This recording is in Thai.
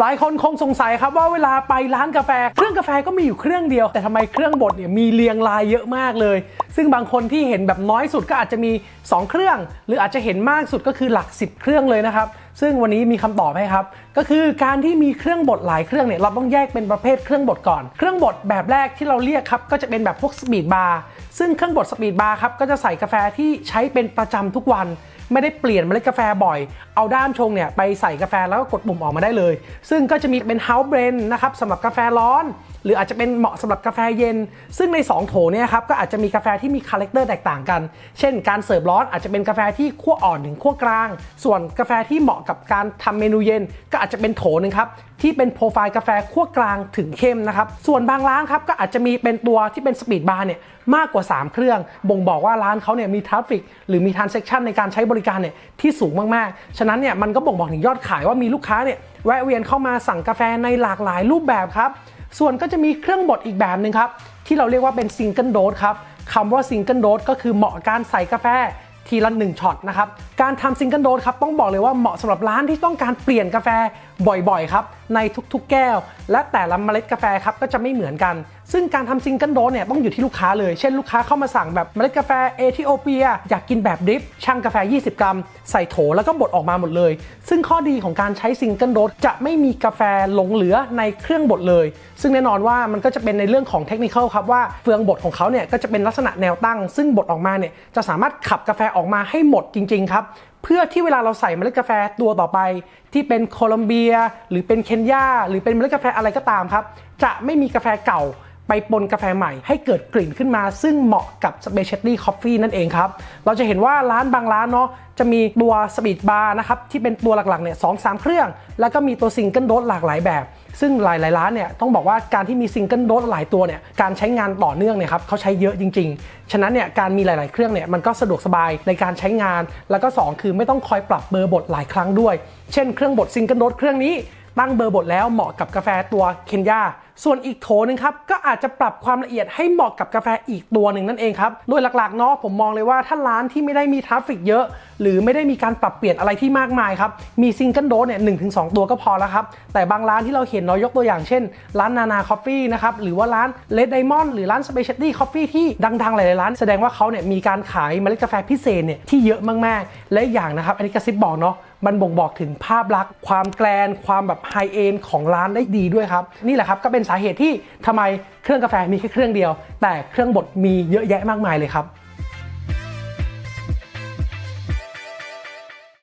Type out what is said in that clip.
หลายคนคงสงสัยครับว่าเวลาไปร้านกาแฟ เครื่องกาแฟก็มีอยู่เครื่องเดียว แต่ทำไมเครื่องบดเนี่ยมีเรียงรายเยอะมากเลย ซึ่งบางคนที่เห็นแบบน้อยสุดก็อาจจะมี 2 เครื่อง หรืออาจจะเห็นมากสุดก็คือหลัก 10 เครื่องเลยนะครับซึ่งวันนี้มีคำตอบให้ครับ ก็คือการที่มีเครื่องบดหลายเครื่องเนี่ยเราต้องแยกเป็นประเภทเครื่องบดก่อน เครื่องบดแบบแรกที่เราเรียกครับก็จะเป็นแบบพวกสปีดบาร์ซึ่งเครื่องบดสปีดบาร์ครับก็จะใส่กาแฟที่ใช้เป็นประจำทุกวัน ไม่ได้เปลี่ยนเมล็ดกาแฟบ่อย เอาด้ามชงเนี่ยไปใส่กาแฟแล้วก็กดปุ่มออกมาได้เลย ซึ่งก็จะมีเป็น House Blend นะครับสำหรับกาแฟร้อน หรืออาจจะเป็นเหมาะสำหรับกาแฟเย็น ซึ่งใน 2 โถเนี่ยครับก็อาจจะมีกาแฟที่มีคาแรคเตอร์แตกต่างกัน เช่น การเสิร์ฟร้อนอาจจะเป็นกาแฟที่คั่วอ่อนถึงคั่วกลาง ส่วนกาแฟที่เหมาะกับการทำเมนูเย็น ก็อาจจะเป็นโถหนึงครับที่เป็นโปรไฟล์กาแฟคั่วกลางถึงเข้มนะครับส่วนบางร้านครับก็อาจจะมีเป็นตัวที่เป็นสปีดบาร์เนี่ยมากกว่า 3 เครื่อง บ่งบอกว่าร้านเขาเนี่ยมีทราฟฟิกหรือมีทรานเซ็คชันในการใช้บริการเนี่ยที่สูงมากๆ ฉะนั้นเนี่ยมันก็บ่งบอกถึงยอดขายว่ามีลูกค้าเนี่ยแวะเวียนเข้ามาสั่งกาแฟในหลากหลายรูปแบบครับ ส่วนก็จะมีเครื่องบดอีกแบบหนึ่งครับที่เราเรียกว่าเป็นซิงเกิลโดสครับคำว่าซิงเกิลโดสก็คือเหมาะการใส่กาแฟ ทีละ1ช็อตนะครับ การทำซิงเกิลโดสครับต้องบอกเลยว่าเหมาะสำหรับร้านที่ต้องการเปลี่ยนกาแฟบ่อยๆครับในทุกๆแก้ว และแต่ละเมล็ดกาแฟครับก็จะไม่เหมือนกัน ซึ่งการทำซิงเกิลโดสเนี่ยต้องอยู่ที่ลูกค้าเลย เช่นลูกค้าเข้ามาสั่งแบบเมล็ดกาแฟเอธิโอเปีย อยากกินแบบดริปช่างกาแฟ 20 กรัม ใส่โถแล้วก็บดออกมาหมดเลย ซึ่งข้อดีของการใช้ซิงเกิลโดสจะไม่มีกาแฟหลงเหลือในเครื่องบดเลย ซึ่งแน่นอนว่ามันก็จะเป็นในเรื่องของเทคนิคครับว่าเฟืองบดของเขาเนี่ยก็จะเป็นลักษณะแนวตั้ง ซึ่งบดออกมาเนี่ยจะสามารถขับกาแฟออกมาให้หมดจริง ๆ ครับ เพื่อที่เวลาเราใส่เมล็ดกาแฟตัวต่อไป ที่เป็นโคลอมเบีย หรือเป็นเคนยาหรือเป็นเมล็ดกาแฟอะไรก็ตามครับ จะไม่มีกาแฟเก่าไปปนกาแฟใหม่ให้เกิดกลิ่นขึ้นมา ซึ่งเหมาะกับ Specialty Coffee นั่นเองครับ เราจะเห็นว่าร้านบางร้านเนาะจะมีตัวสปีดบาร์นะครับ ที่เป็นตัวหลักๆเนี่ยสองสามเครื่อง แล้วก็มีตัวซิงเกิลโดสหลากหลายแบบ ซึ่งหลายๆร้านเนี่ยต้องบอกว่าการที่มีซิงเกิลโดสหลายตัวเนี่ยการใช้งานต่อเนื่องเนี่ยครับเขาใช้เยอะจริง ๆ ฉะนั้นเนี่ยการมีหลาย ๆ เครื่องเนี่ยมันก็สะดวกสบายในการใช้งาน แล้วก็ 2 คือไม่ต้องคอยปรับเบอร์บทหลายครั้งด้วย เช่นเครื่องบดซิงเกิลโดสเครื่องนี้ตั้งเบอร์บทแล้วเหมาะกับกาแฟตัวเคนยา ส่วนอีกโถหนึงครับก็อาจจะปรับความละเอียดให้เหมาะกับกาแฟอีกตัวหนึ่งนั่นเองครับโดยหลักๆเนาะผมมองเลยว่าถ้าร้านที่ไม่ได้มีทราฟฟิกเยอะ หรือไม่ได้มีการปรับเปลี่ยนอะไรที่มากมายครับมีซิงเกิลโดสเนี่ยหนึ่งถึงสองตัวก็พอแล้วครับแต่บางร้านที่เราเห็นเนาะยกตัวอย่างเช่น ร้านนานาคอฟฟี่นะครับหรือว่าร้านเลดไดมอนด์หรือร้านสเปเชียลตี้คอฟฟี่ที่ดังๆหลายๆร้าน แสดงว่าเขาเนี่ยมีการขายเมล็ดกาแฟพิเศษเนี่ยที่เยอะมากๆ และอย่างนะครับอันนี้กระซิบบอกเนาะมันบ่งบอกถึงภาพลักษณ์ความแกรนความแบบไฮเอนของร้านได้ดีด้วยครับนี่แหละครับก็เป็นสาเหตุที่ทำไมเครื่องกาแฟมีแค่เครื่องเดียว แต่เครื่องบดมีเยอะแยะมากมายเลยครับ